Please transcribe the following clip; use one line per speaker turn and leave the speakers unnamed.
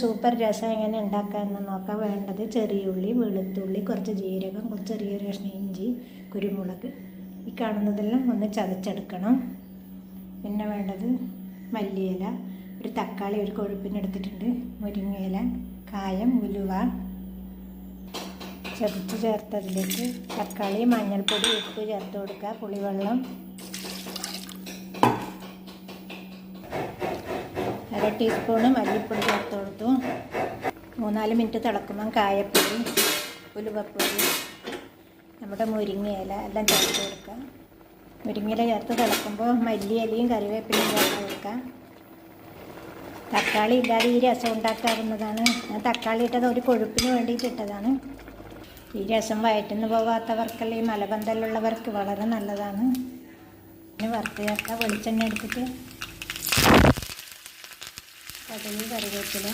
Super രസം എങ്ങനെ ഉണ്ടാക്കാമെന്ന് നോക്കാം. വേണ്ടത് ചെറിയ ഉള്ളി വെളുത്തുള്ളി കുറച്ച് ജീരകം കുറച്ച് ചെറിയ കഷ്ണം ഇഞ്ചി കുരുമുളക്. ഈ കാണുന്നതെല്ലാം ഒന്ന് ചതച്ചെടുക്കണം. പിന്നെ വേണ്ടത് മല്ലിയില ഒരു തക്കാളി ഒരു കൊഴുപ്പിന് എടുത്തിട്ടുണ്ട്. മുരിങ്ങയില കായം ഉലുവ. ചതച്ച് ചേർത്തതിലേക്ക് തക്കാളി മഞ്ഞൾപ്പൊടി ഉപ്പ് ചേർത്ത് കൊടുക്കുക. പുളിവെള്ളം അര ടീസ്പൂണ് മല്ലിപ്പൊടി ചേർത്ത് കൊടുത്തു. മൂന്നാൽ മിനിറ്റ് തിളക്കുമ്പം കായപ്പൊടി ഉലുവപ്പൊടി നമ്മുടെ മുരിങ്ങയില എല്ലാം ചേർത്ത് കൊടുക്കാം മുരിങ്ങയില ചേർത്ത് തിളക്കുമ്പോൾ മല്ലിയിലയും കറിവേപ്പിലയും ചേർത്ത് കൊടുക്കുക. തക്കാളി ഇല്ലാതെ ഈ രസം ഉണ്ടാക്കാവുന്നതാണ് ഞാൻ തക്കാളി ഇട്ടത് ഒരു കൊഴുപ്പിന് വേണ്ടിയിട്ട് ഇട്ടതാണ്. ഈ രസം വയറ്റുന്നു പോകാത്തവർക്കല്ല ഈ മലബന്ധമുള്ളവർക്ക് വളരെ നല്ലതാണ്. പിന്നെ വറുത്ത് ചേർത്താൽ വെളിച്ചെണ്ണ എടുത്തിട്ട് കടുക് കറിവേപ്പില.